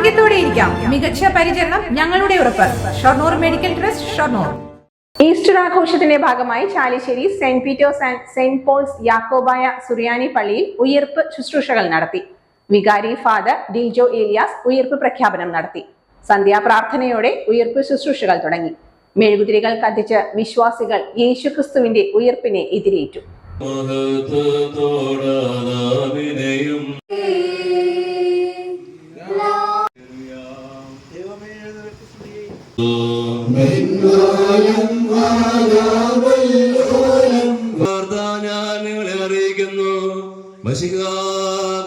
ആരോഗ്യത്തോടെ ഇരിക്കാം. മികച്ച പരിചരണം ഞങ്ങളുടെ ഉറപ്പ്. Shoranur medical trust Shoranur. Easter ആഘോഷത്തിന്റെ ഭാഗമായി Chalissery saint Peter's and saint Paul's Yakobaya സുറിയാനി പള്ളിയിൽ ഉയർപ്പ് ശുശ്രൂഷകൾ നടത്തി. വികാരി ഫാദർ ഡിൽജോ ഏലിയാസ് ഉയർപ്പ് പ്രഖ്യാപനം നടത്തി. സന്ധ്യാപ്രാർത്ഥനയോടെ ഉയർപ്പ് ശുശ്രൂഷകൾ തുടങ്ങി. മെഴുകുതിരികൾ കത്തിച്ച് വിശ്വാസികൾ യേശുക്രിസ്തുവിന്റെ ഉയർപ്പിനെ എതിരേറ്റു. നിങ്ങളെ അറിയിക്കുന്നു.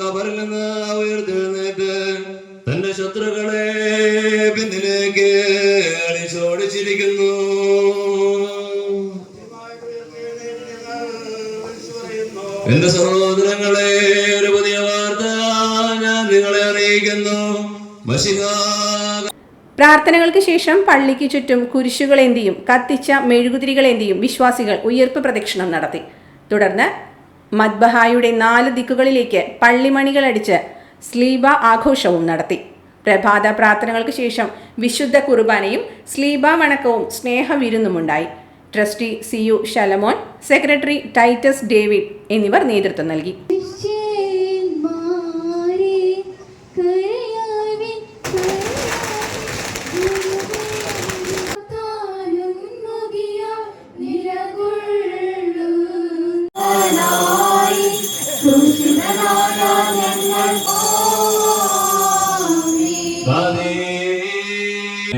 കബറിൽ നിന്ന് ഉയർത്തെഴുന്നേറ്റ് തന്റെ ശത്രുക്കളെ പിന്നിലേക്ക് അടിച്ചോടിച്ചിരിക്കുന്നു. എന്റെ സഹോദരങ്ങളെ ഒരു പുതിയ വാർത്ത ഞാൻ നിങ്ങളെ അറിയിക്കുന്നു. മഷിക പ്രാർത്ഥനകൾക്ക് ശേഷം പള്ളിക്ക് ചുറ്റും കുരിശുകളേന്തിയും കത്തിച്ച മെഴുകുതിരികളേന്തിയും വിശ്വാസികൾ ഉയർപ്പ് പ്രദക്ഷിണം നടത്തി. തുടർന്ന് മദ്ബഹായുടെ നാല് ദിക്കുകളിലേക്ക് പള്ളിമണികളടിച്ച് സ്ലീബ ആഘോഷവും നടത്തി. പ്രഭാത പ്രാർത്ഥനകൾക്ക് ശേഷം വിശുദ്ധ കുർബാനയും സ്ലീബ വണക്കവും സ്നേഹവിരുന്നുമുണ്ടായി. Trustee C U Shalamon secretary Titus David എന്നിവർ നേതൃത്വം നൽകി.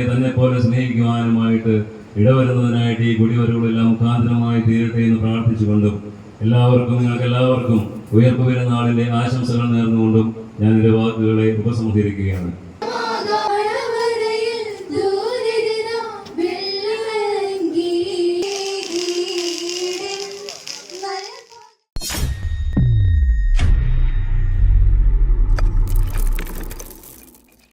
തന്നെ പോലെ സ്നേഹിക്കുവാനുമായിട്ട് ഇടവരുന്നതിനായിട്ട് ഈ കുടിവരവുകളെല്ലാം മുഖാന്തരമായി തീരട്ടെ എന്ന് പ്രാർത്ഥിച്ചുകൊണ്ടും എല്ലാവർക്കും നിങ്ങൾക്ക് എല്ലാവർക്കും ഉയർപ്പ് വരുന്ന ആശംസകൾ നേർന്നുകൊണ്ടും ഞാൻ എന്റെ വാക്കുകളെ ഉപസംഹരിക്കുകയാണ്.